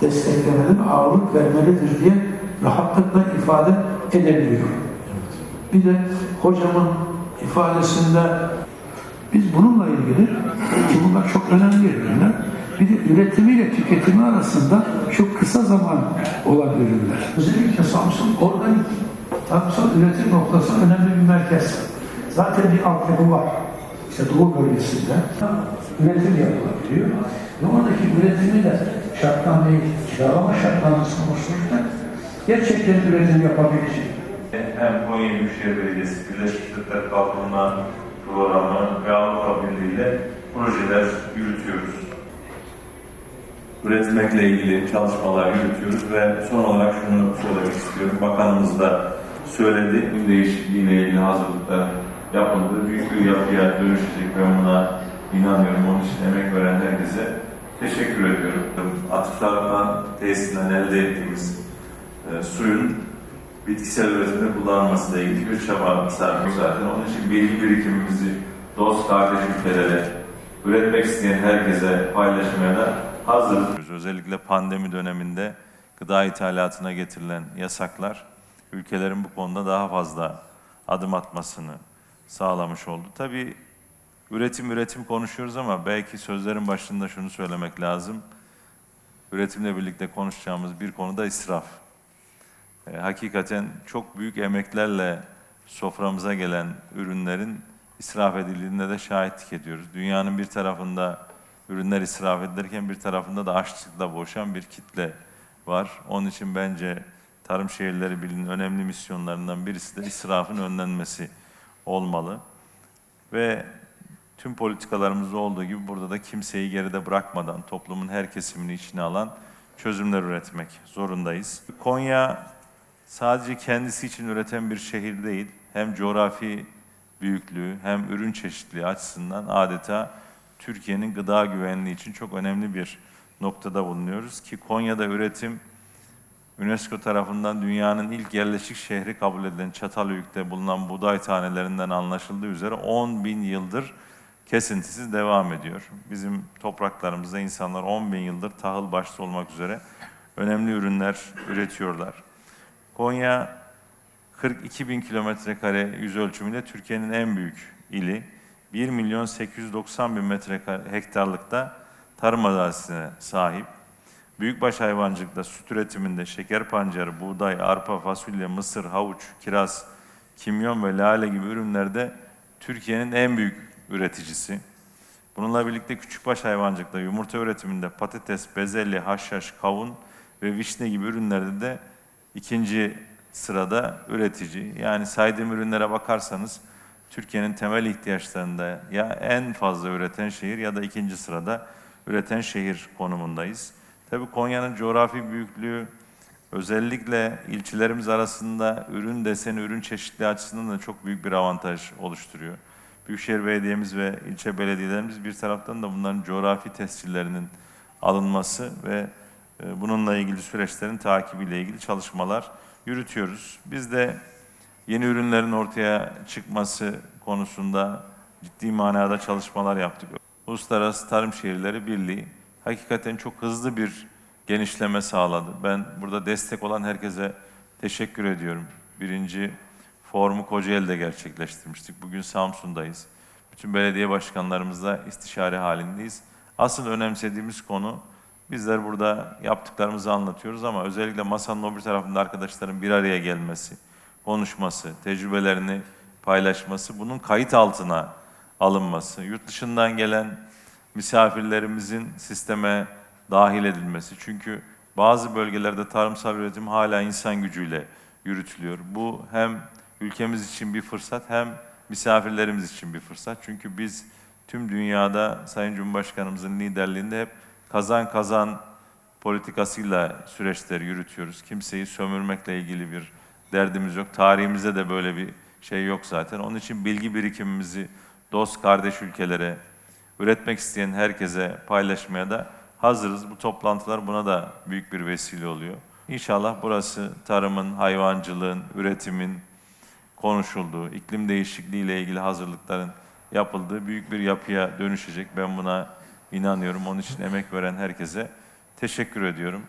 desteklemeli ve ağırlık vermelidir diye rahatlıkla ifade edebiliyor. Bir de hocamın ifadesinde biz bununla ilgili ki bunlar çok önemli ürünler. Bir de üretimiyle tüketimi arasında çok kısa zaman olan ürünler. Özellikle Samsun organik tarımsal üretim noktası önemli bir merkez. Zaten bir altyapı var. İşte Doğu bölgesinde üretim yapılabiliyor. Ve oradaki üretimi de şarttan değil, kiralama şartlarını oluştururken gerçekten üretim yapabilecek. hem Konya Büyükşehir Belediyesi Birleşik Milletler Kalkınma Programı ve Avrupa Birliği ile projeler yürütüyoruz. Üretmekle ilgili çalışmalar yürütüyoruz ve son olarak şunu söylemek istiyorum. Bakanımız da söyledi, iklim değişikliğiyle ilgili hazırlıklar yapıldı. Büyük bir yapıya dönüşecek ben buna inanıyorum. Onun için emek veren herkese teşekkür ediyorum. Atıklardan, tesisinden elde ettiğimiz e, suyun bitkisel üretimde kullanılmasıyla ilgili bir çaba sarf zaten. Onun için bilgi birikimimizi dost kardeş ülkelere, üretmek isteyen herkese paylaşmaya da hazırız. Özellikle pandemi döneminde gıda ithalatına getirilen yasaklar ülkelerin bu konuda daha fazla adım atmasını sağlamış oldu. Tabii üretim üretim konuşuyoruz ama belki sözlerin başında şunu söylemek lazım. Üretimle birlikte konuşacağımız bir konu da israf. E, hakikaten çok büyük emeklerle soframıza gelen ürünlerin israf edildiğinde de şahitlik ediyoruz. Dünyanın bir tarafında ürünler israf edilirken bir tarafında da açlıkla boğuşan bir kitle var. Onun için bence Tarım Şehirleri Birliği'nin önemli misyonlarından birisi de israfın önlenmesi olmalı. Ve tüm politikalarımızda olduğu gibi burada da kimseyi geride bırakmadan toplumun her kesimini içine alan çözümler üretmek zorundayız. Konya sadece kendisi için üreten bir şehir değil, hem coğrafi büyüklüğü hem ürün çeşitliliği açısından adeta Türkiye'nin gıda güvenliği için çok önemli bir noktada bulunuyoruz ki Konya'da üretim UNESCO tarafından dünyanın ilk yerleşik şehri kabul edilen Çatalhöyük'te bulunan buğday tanelerinden anlaşıldığı üzere 10 bin yıldır kesintisiz devam ediyor. Bizim topraklarımızda insanlar 10 bin yıldır tahıl başta olmak üzere önemli ürünler üretiyorlar. Konya 42 bin kilometre kare yüz ölçümüyle Türkiye'nin en büyük ili. 1 milyon 890 bin metre hektarlıkta tarım arazisine sahip. Büyükbaş hayvancılıkta, süt üretiminde şeker pancarı, buğday, arpa, fasulye, mısır, havuç, kiraz, kimyon ve lale gibi ürünlerde Türkiye'nin en büyük üreticisi. Bununla birlikte küçükbaş hayvancılıkta, yumurta üretiminde patates, bezelye, haşhaş, kavun ve vişne gibi ürünlerde de ikinci sırada üretici. Yani saydığım ürünlere bakarsanız Türkiye'nin temel ihtiyaçlarında ya en fazla üreten şehir ya da ikinci sırada üreten şehir konumundayız. Tabii Konya'nın coğrafi büyüklüğü özellikle ilçelerimiz arasında ürün deseni, ürün çeşitliliği açısından da çok büyük bir avantaj oluşturuyor. Büyükşehir Belediye'miz ve ilçe belediyelerimiz bir taraftan da bunların coğrafi tescillerinin alınması ve e, bununla ilgili süreçlerin takibiyle ilgili çalışmalar yürütüyoruz. Biz de yeni ürünlerin ortaya çıkması konusunda ciddi manada çalışmalar yaptık. Uluslararası Tarım Şehirleri Birliği hakikaten çok hızlı bir genişleme sağladı. Ben burada destek olan herkese teşekkür ediyorum. Birinci forumu Kocaeli'de gerçekleştirmiştik. Bugün Samsun'dayız. Bütün belediye başkanlarımızla istişare halindeyiz. Asıl önemsediğimiz konu bizler burada yaptıklarımızı anlatıyoruz ama özellikle masanın öbür tarafında arkadaşların bir araya gelmesi, konuşması, tecrübelerini paylaşması, bunun kayıt altına alınması, yurt dışından gelen misafirlerimizin sisteme dahil edilmesi. Çünkü bazı bölgelerde tarımsal üretim hala insan gücüyle yürütülüyor. Bu hem ülkemiz için bir fırsat hem misafirlerimiz için bir fırsat. Çünkü biz tüm dünyada Sayın Cumhurbaşkanımızın liderliğinde hep kazan kazan politikasıyla süreçleri yürütüyoruz. Kimseyi sömürmekle ilgili bir derdimiz yok. Tarihimizde de böyle bir şey yok zaten. Onun için bilgi birikimimizi dost kardeş ülkelere, üretmek isteyen herkese paylaşmaya da hazırız. Bu toplantılar buna da büyük bir vesile oluyor. İnşallah burası tarımın, hayvancılığın, üretimin konuşulduğu, iklim değişikliği ile ilgili hazırlıkların yapıldığı büyük bir yapıya dönüşecek. Ben buna inanıyorum. Onun için emek veren herkese teşekkür ediyorum.